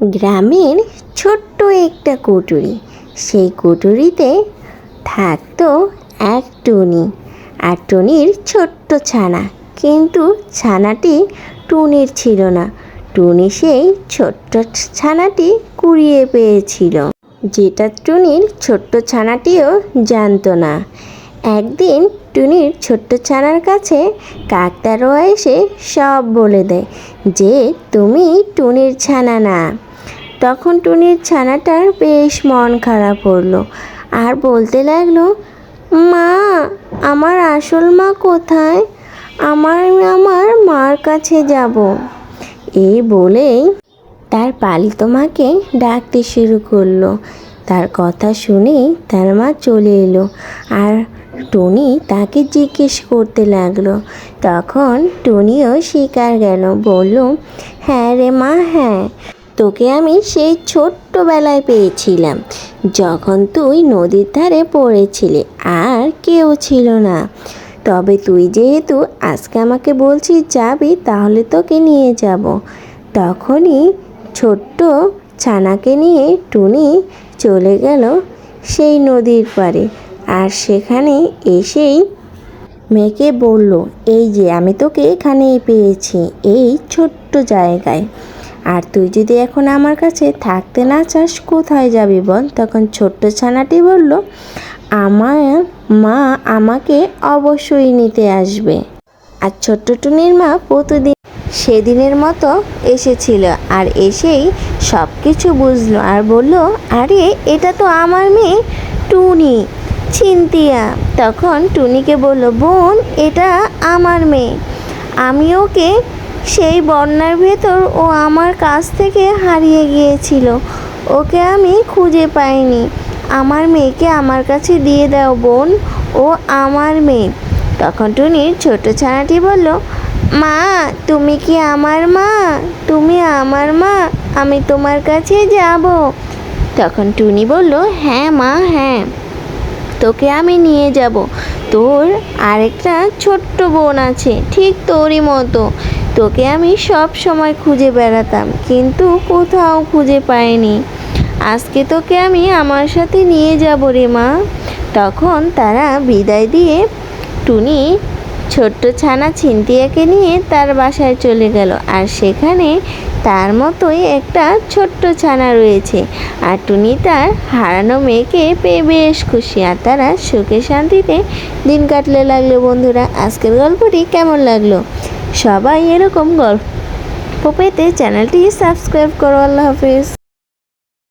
গ্রামের ছোট্ট একটা কুটুরি। সেই কুটুরিতে থাকতো এক টুনি আর টুনির ছোট্ট ছানা। কিন্তু ছানাটি টুনির ছিল না। টুনি সেই ছোট্ট ছানাটি কুড়িয়ে পেয়েছিল। যেটা টুনির ছোট্ট ছানাটিও জানতো না। একদিন টুনির ছোট্ট ছানার কাছে কাকতারোয়া এসে সব বলে দেয় যে, তুমি টুনির ছানা না। তখন টুনির ছানাটার বেশ মন খারাপ হলো আর বলতে লাগল, মা, আমার আসল মা কোথায়? আমার আমার মার কাছে যাব। এই বলেই তার পালিত মাকে ডাকতে শুরু করল। তার কথা শুনেই তার মা চলে এলো আর টুনি তাকে জিজ্ঞেস করতে লাগল। তখন টুনিও শিকার গেল, বলল হ্যাঁ রে মা হ্যাঁ। তোকে আমি সেই ছোট্টবেলায় পেয়েছিলাম, যখন তুই নদীর ধারে পড়েছিলি, আর কেউ ছিল না। তবে তুই যেহেতু আজকে আমাকে বলছিস যাবি, তাহলে তোকে নিয়ে যাব। তখনই ছোট্ট ছানাকে নিয়ে টুনি চলে গেল সেই নদীর পাড়ে, আর সেখানে এসেই মেয়েকে বলল, এই যে, আমি তোকে এখানেই পেয়েছি, এই ছোট্ট জায়গায়। আর তুই যদি এখন আমার কাছে থাকতে না চাস, কোথায় যাবি বল? তখন ছোট্ট ছানাটি বলল আমার মা আমাকে অবশ্যই নিতে আসবে। আর ছোট্ট টুনির মা প্রতিদিন সেদিনের মতো এসেছিল আর এসেই সব কিছু বুঝলো আর বলল, আরে, এটা তো আমার মেয়ে টুনি, চিন্তিয়া। তখন টুনিকে বলল, বোন, এটা আমার মেয়ে। আমি ওকে সেই বন্যার ভেতর ও আমার কাছ থেকে হারিয়ে গিয়েছিল। ওকে আমি খুঁজে পাইনি। আমার মেয়েকে আমার কাছে দিয়ে দাও, বোন। ও আমার মেয়ে। তখন টুনির ছোট ছানাটি বলল, মা, তুমি কি আমার মা? তুমি আমার মা। আমি তোমার কাছে যাব। তখন টুনি বলল হ্যাঁ মা হ্যাঁ। তোকে আমি নিয়ে যাব। তোর আরেকটা ছোট্ট বোন আছে, ঠিক তোরই মতো। তোকে আমি সব সময় খুঁজে বেড়াতাম, কিন্তু কোথাও খুঁজে পাইনি। আজকে তোকে আমি আমার সাথে নিয়ে যাব রে মা। তখন তারা বিদায় দিয়ে টুনি ছোট্ট ছানা ছিনতিয়াকে নিয়ে তার বাসায় চলে গেল। আর সেখানে তার মতোই একটা ছোট্ট ছানা রয়েছে। আর টুনি তার হারানো মেয়েকে পেয়ে বেশ খুশি। আর তারা সুখে শান্তিতে দিন কাটলে লাগল বন্ধুরা। আজকের গল্পটি কেমন লাগল? সবাই এরকম গল্প পেতে চ্যানেলটি সাবস্ক্রাইব করো আল্লাহ হাফিজ।